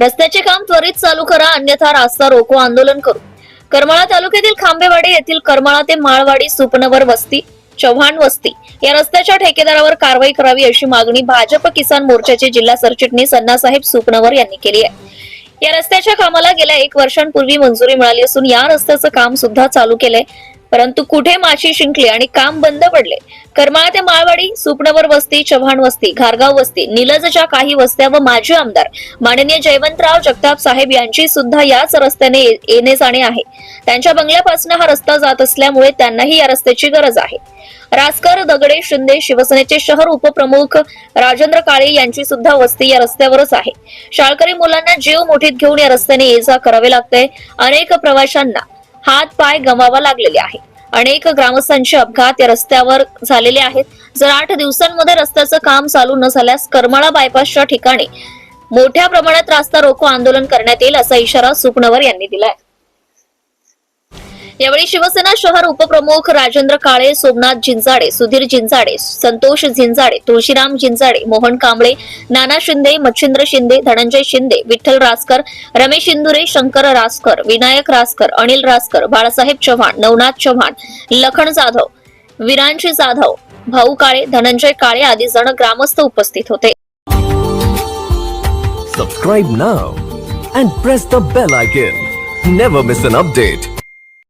रस्त्याचे काम त्वरित चालू करा अन्यथा रास्ता रोको आंदोलन करू. करमाळा तालुक्यातील खांबेवाडी येथील करमाळा ते माळवाडी सुपनवर वस्ती चव्हाण वस्ती या रस्त्याच्या ठेकेदारावर कारवाई करावी अशी मागणी भाजप किसान मोर्चाचे जिल्हा सरचिटणीस अण्णासाहेब सुपनवर यांनी केली आहे. या रस्त्याच्या कामाला गेल्या एक वर्षांपूर्वी मंजुरी मिळाली असून या रस्त्याचं काम सुद्धा चालू केलंय. परंतु कुठे माशी शिंकली आणि काम बंद पडले? करमाळा ते माळवाडी सुपनवर वस्ती चव्हाण वस्ती घारगाव वस्ती निलजच्या काही वस्त्या व माजी आमदार माननीय जयवंतराव जगताप साहेब यांची सुद्धा याच रस्त्याने येणे जाणे आहे. त्यांच्या बंगल्यापासून हा रस्ता जात असल्यामुळे त्यांनाही या रस्त्याची गरज आहे. रासकर दगडे शिंदे शिवसेनेचे शहर उपप्रमुख राजेंद्र काळे यांची सुद्धा वस्ती या रस्त्यावरच आहे. शाळकरी मुलांना जीव मोठीत घेऊन या रस्त्याने ये जा करावे लागते अनेक प्रवाशांना. हात पाय गमावा लागलेले आहे अनेक ग्रामस्थांचे अपघात या रस्त्यावर झालेले आहेत. जर आठ दिवसांमध्ये रस्त्याचं काम चालू न झाल्यास करमाळा बायपासच्या ठिकाणी मोठ्या प्रमाणात रास्ता रोको आंदोलन करण्यात येईल असा इशारा सुपनवर यांनी दिलाय. यावेळी शिवसेना शहर उपप्रमुख राजेंद्र काळे सोमनाथ जिंजाडे सुधीर जिंजाडे संतोष झिंजाडे तुळशीराम जिंजाडे मोहन कांबळे नाना शिंदे मच्छिंद्र शिंदे धनंजय शिंदे विठ्ठल रासकर रमेश इंदुरे शंकर रासकर विनायक रासकर अनिल रासकर बाळासाहेब चव्हाण नवनाथ चव्हाण लखन जाधव विरांशी जाधव भाऊ काळे धनंजय काळे आदी जण ग्रामस्थ उपस्थित होते. Subscribe now and press the bell icon never miss an update